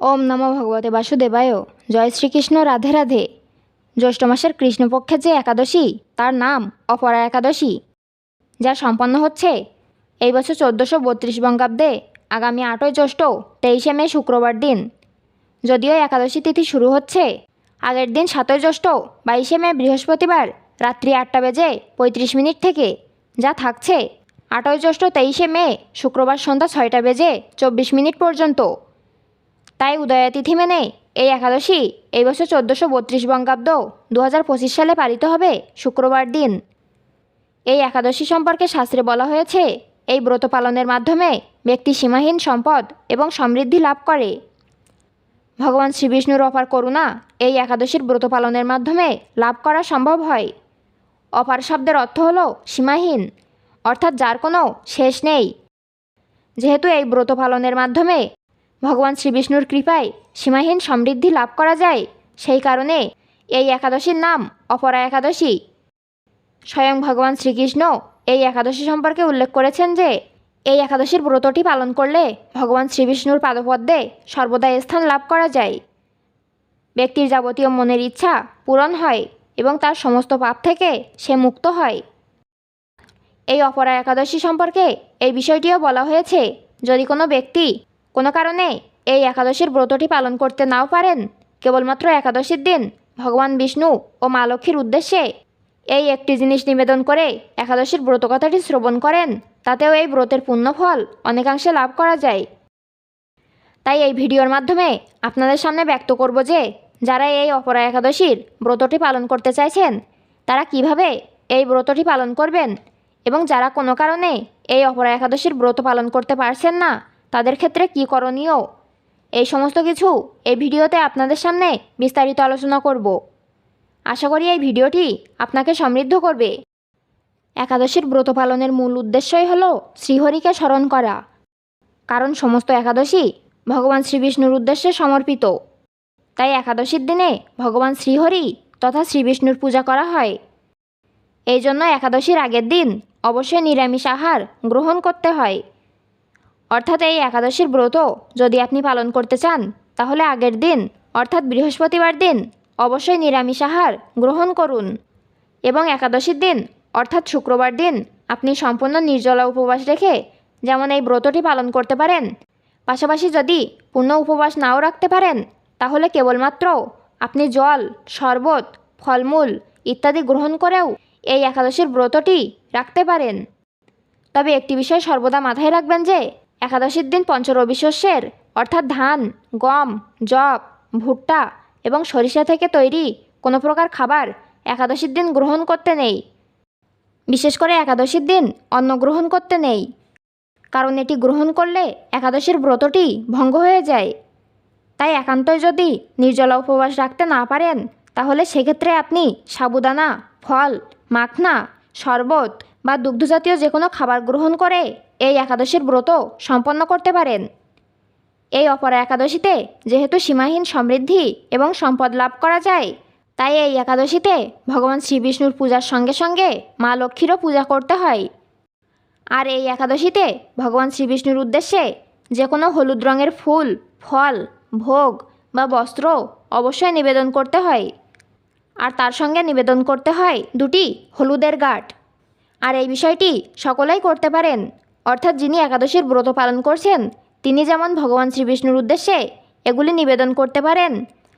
ওম নম ভগবতে বাসুদেবায়। জয় শ্রীকৃষ্ণ, রাধে রাধে। জ্যৈষ্ঠ মাসের কৃষ্ণপক্ষের যে একাদশী, তার নাম অপরা একাদশী। যা সম্পন্ন হচ্ছে এই বছর চোদ্দোশো বত্রিশ বঙ্গাব্দে, আগামী আটই জ্যৈষ্ঠ, তেইশে মে, শুক্রবার দিন। যদিও একাদশী তিথি শুরু হচ্ছে, আগের দিন সাতই জ্যৈষ্ঠ, বাইশে মে, বৃহস্পতিবার রাত্রি আটটা বেজে পঁয়ত্রিশ মিনিট থেকে যা থাকছে। আটই জ্যৈষ্ঠ, তেইশে মে, শুক্রবার সন্ধ্যা ছয়টা বেজে চব্বিশ মিনিট পর্যন্ত। তাই উদয়াতিথি মেনে এই একাদশী এই বছর চোদ্দোশো বত্রিশ বঙ্গাব্দ দু হাজার পঁচিশ সালে পালিত হবে শুক্রবার দিন। এই একাদশী সম্পর্কে শাস্ত্রে বলা হয়েছে, এই ব্রত পালনের মাধ্যমে ব্যক্তি সীমাহীন সম্পদ এবং সমৃদ্ধি লাভ করে। ভগবান শ্রীবিষ্ণুর অপার করুণা এই একাদশীর ব্রত পালনের মাধ্যমে লাভ করা সম্ভব হয়। অপার শব্দের অর্থ হল সীমাহীন, অর্থাৎ যার কোনো শেষ নেই। যেহেতু এই ব্রত পালনের মাধ্যমে ভগবান শ্রীবিষ্ণুর কৃপায় সীমাহীন সমৃদ্ধি লাভ করা যায়। সেই কারণে এই একাদশীর নাম অপরা একাদশী। স্বয়ং ভগবান শ্রীকৃষ্ণ এই একাদশী সম্পর্কে উল্লেখ করেছেন যে, এই একাদশীর ব্রতটি পালন করলে ভগবান শ্রীবিষ্ণুর পাদপদ্মে সর্বদা স্থান লাভ করা যায়। ব্যক্তির যাবতীয় মনের ইচ্ছা পূরণ হয় এবং তার সমস্ত পাপ থেকে সে মুক্ত হয়। এই অপরা একাদশী সম্পর্কে এই বিষয়টিও বলা হয়েছে, যদি কোনো ব্যক্তি কোনো কারণে এই একাদশীর ব্রতটি পালন করতে নাও পারেন। কেবলমাত্র একাদশীর দিন ভগবান বিষ্ণু ও মা লক্ষ্মীর উদ্দেশ্যে এই একটি জিনিস নিবেদন করে একাদশীর ব্রত কথাটি শ্রবণ করেন। তাতেও এই ব্রতের পুণ্যফল অনেকাংশে লাভ করা যায়। তাই এই ভিডিওর মাধ্যমে আপনাদের সামনে ব্যক্ত করব যে, যারা এই অপরা একাদশীর ব্রতটি পালন করতে চাইছেন, তারা কীভাবে এই ব্রতটি পালন করবেন এবং যারা কোনো কারণে এই অপরা একাদশীর ব্রত পালন করতে পারছেন না তাদের ক্ষেত্রে কী করণীয়? এই সমস্ত কিছু এই ভিডিওতে আপনাদের সামনে বিস্তারিত আলোচনা করব। আশা করি এই ভিডিওটি আপনাকে সমৃদ্ধ করবে। একাদশীর ব্রত পালনের মূল উদ্দেশ্যই হল শ্রীহরিকে স্মরণ করা। কারণ সমস্ত একাদশী ভগবান শ্রীবিষ্ণুর উদ্দেশ্যে সমর্পিত। তাই একাদশীর দিনে ভগবান শ্রীহরি তথা শ্রীবিষ্ণুর পূজা করা হয়। এই জন্য একাদশীর আগের দিন অবশ্যই নিরামিষ আহার গ্রহণ করতে হয়। অর্থাৎ এই একাদশীর ব্রত যদি আপনি পালন করতে চান, তাহলে আগের দিন, অর্থাৎ বৃহস্পতিবার দিন, অবশ্যই নিরামিষ আহার গ্রহণ করুন। এবং একাদশীর দিন, অর্থাৎ শুক্রবার দিন, আপনি সম্পূর্ণ নির্জলা উপবাস রেখে যেমন এই ব্রতটি পালন করতে পারেন, পাশাপাশি যদি পূর্ণ উপবাস নাও রাখতে পারেন, তাহলে কেবলমাত্র আপনি জল, শরবত, ফলমূল ইত্যাদি গ্রহণ করেও এই একাদশীর ব্রতটি রাখতে পারেন। তবে একটি বিষয় সর্বদা মাথায় রাখবেন যে একাদশীর দিন পঞ্চরবি শস্যের অর্থাৎ ধান, গম জব ভুট্টা এবং সরিষা থেকে তৈরি কোনো প্রকার খাবার একাদশীর দিন গ্রহণ করতে নেই। বিশেষ করে একাদশীর দিন অন্ন গ্রহণ করতে নেই, কারণ এটি গ্রহণ করলে একাদশীর ব্রতটি ভঙ্গ হয়ে যায়। তাই একান্তই যদি নির্জলা উপবাস রাখতে না পারেন, তাহলে সেক্ষেত্রে আপনি সাবুদানা, ফল, মাখনা, শরবত বা দুগ্ধজাতীয় যে কোনো খাবার গ্রহণ করে, এই একাদশীর ব্রত সম্পন্ন করতে পারেন। এই অপরা একাদশীতে যেহেতু সীমাহীন সমৃদ্ধি এবং সম্পদ লাভ করা যায়, তাই এই একাদশীতে ভগবান শ্রীবিষ্ণুর পূজার সঙ্গে সঙ্গে মা লক্ষ্মীরও পূজা করতে হয়। আর এই একাদশীতে ভগবান শ্রীবিষ্ণুর উদ্দেশ্যে যে কোনো হলুদ রঙের ফুল, ফল, ভোগ বা বস্ত্র অবশ্যই নিবেদন করতে হয়। আর তার সঙ্গে নিবেদন করতে হয় দুটি হলুদের গাঁট। আর এই বিষয়টি সকলেই করতে পারেন। অর্থাৎ যিনি একাদশীর ব্রত পালন করছেন, তিনি যেমন ভগবান শ্রীবিষ্ণুর উদ্দেশ্যে এগুলি নিবেদন করতে পারেন,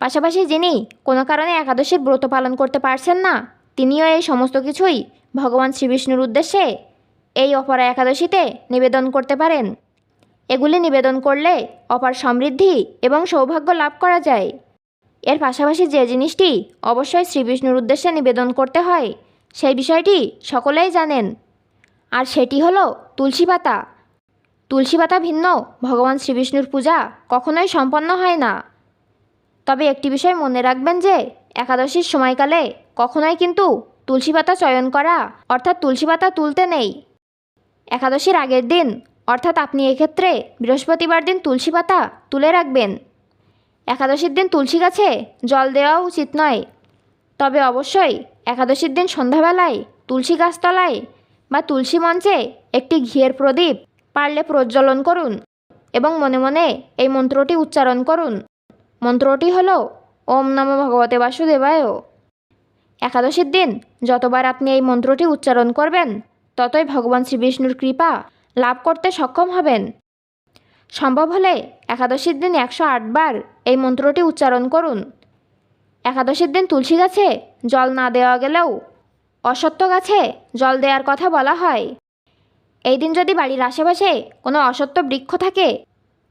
পাশাপাশি যিনি কোনো কারণে একাদশীর ব্রত পালন করতে পারছেন না, তিনিও এই সমস্ত কিছুই ভগবান শ্রীবিষ্ণুর উদ্দেশ্যে এই অপরা একাদশীতে নিবেদন করতে পারেন। এগুলি নিবেদন করলে অপার সমৃদ্ধি এবং সৌভাগ্য লাভ করা যায়। এর পাশাপাশি যে জিনিসটি অবশ্যই শ্রীবিষ্ণুর উদ্দেশ্যে নিবেদন করতে হয় সেই বিষয়টি সকলেই জানেন। আর সেটি হলো তুলসী পাতা। তুলসী পাতা ভিন্ন, ভগবান শ্রীবিষ্ণুর পূজা কখনোই সম্পন্ন হয় না। তবে একটি বিষয় মনে রাখবেন যে, একাদশীর সময়কালে কখনোই কিন্তু তুলসী পাতা চয়ন করা, অর্থাৎ তুলসী পাতা তুলতে নেই। একাদশীর আগের দিন, অর্থাৎ আপনি এক্ষেত্রে বৃহস্পতিবার দিন তুলসী পাতা তুলে রাখবেন। একাদশীর দিন তুলসী গাছে জল দেওয়া উচিত নয়। তবে অবশ্যই একাদশীর দিন সন্ধ্যাবেলায় তুলসী গাছতলায় বা তুলসী মঞ্চে একটি ঘিয়ের প্রদীপ পারলে প্রজ্বলন করুন এবং মনে মনে এই মন্ত্রটি উচ্চারণ করুন। মন্ত্রটি হল ওম নম ভগবতে বাসুদেবায়। একাদশীর দিন যতবার আপনি এই মন্ত্রটি উচ্চারণ করবেন, ততই ভগবান শ্রীবিষ্ণুর কৃপা লাভ করতে সক্ষম হবেন। সম্ভব হলে একাদশীর দিন একশো বার এই মন্ত্রটি উচ্চারণ করুন। একাদশীর দিন তুলসী গাছে জল না দেওয়া গেলেও অসত্য গাছে জল দেওয়ার কথা বলা হয়। এই দিন যদি বাড়ির আশেপাশে কোনো অসত্য বৃক্ষ থাকে,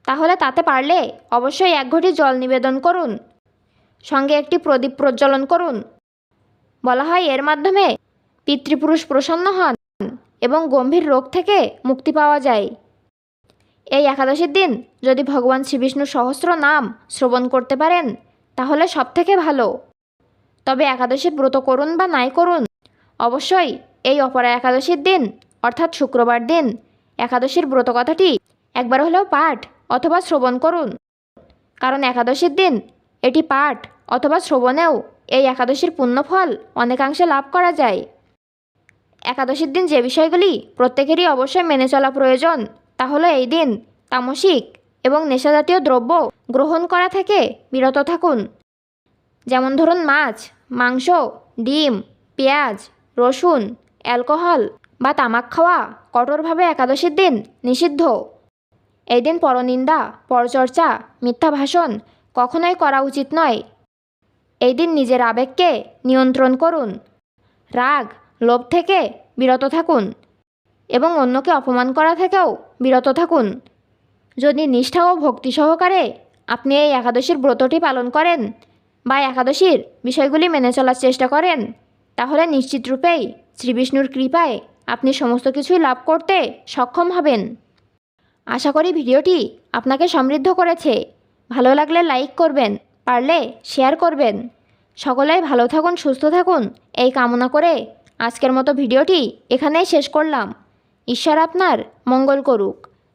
তাহলে তাতে পারলে অবশ্যই এক ঘটি জল নিবেদন করুন। সঙ্গে একটি প্রদীপ প্রজ্বলন করুন। বলা হয় এর মাধ্যমে পিতৃপুরুষ প্রসন্ন হন এবং গম্ভীর রোগ থেকে মুক্তি পাওয়া যায়। এই একাদশীর দিন যদি ভগবান শ্রীবিষ্ণুর সহস্র নাম শ্রবণ করতে পারেন তাহলে সব থেকে ভালো। তবে একাদশীর ব্রত করুন বা নাই করুন, অবশ্যই এই অপরা একাদশীর দিন, অর্থাৎ শুক্রবার দিন, একাদশীর ব্রত কথাটি একবার হলেও পাঠ অথবা শ্রবণ করুন। কারণ একাদশীর দিন এটি পাঠ অথবা শ্রবণেও এই একাদশীর পুণ্যফল অনেকাংশে লাভ করা যায়। একাদশীর দিন যে বিষয়গুলি প্রত্যেকেরই অবশ্যই মেনে চলা প্রয়োজন, তা হলো এই দিন তামসিক এবং নেশাজাতীয় দ্রব্য গ্রহণ করা থেকে বিরত থাকুন। যেমন ধরুন মাছ, মাংস, ডিম, পেঁয়াজ, রসুন, অ্যালকোহল বা তামাক খাওয়া কঠোরভাবে একাদশীর দিন নিষিদ্ধ। এই দিন পরনিন্দা, পরচর্চা, মিথ্যা ভাষণ কখনোই করা উচিত নয়। এই দিন নিজের আবেগকে নিয়ন্ত্রণ করুন। রাগ, লোভ থেকে বিরত থাকুন এবং অন্যকে অপমান করা থেকেও বিরত থাকুন। যদি নিষ্ঠা ও ভক্তি সহকারে আপনি এই একাদশীর ব্রতটি পালন করেন বা একাদশীর বিষয়গুলি মেনে চলার চেষ্টা করেন, তাহলে নিশ্চিত রূপেই শ্রীবিষ্ণুর কৃপায় আপনি সমস্ত কিছুই লাভ করতে সক্ষম হবেন। আশা করি ভিডিওটি আপনাকে সমৃদ্ধ করেছে। ভালো লাগলে লাইক করবেন, পারলে শেয়ার করবেন। সকলেই ভালো থাকুন, সুস্থ থাকুন। এই কামনা করে আজকের মতো ভিডিওটি এখানেই শেষ করলাম। ঈশ্বর আপনার মঙ্গল করুক।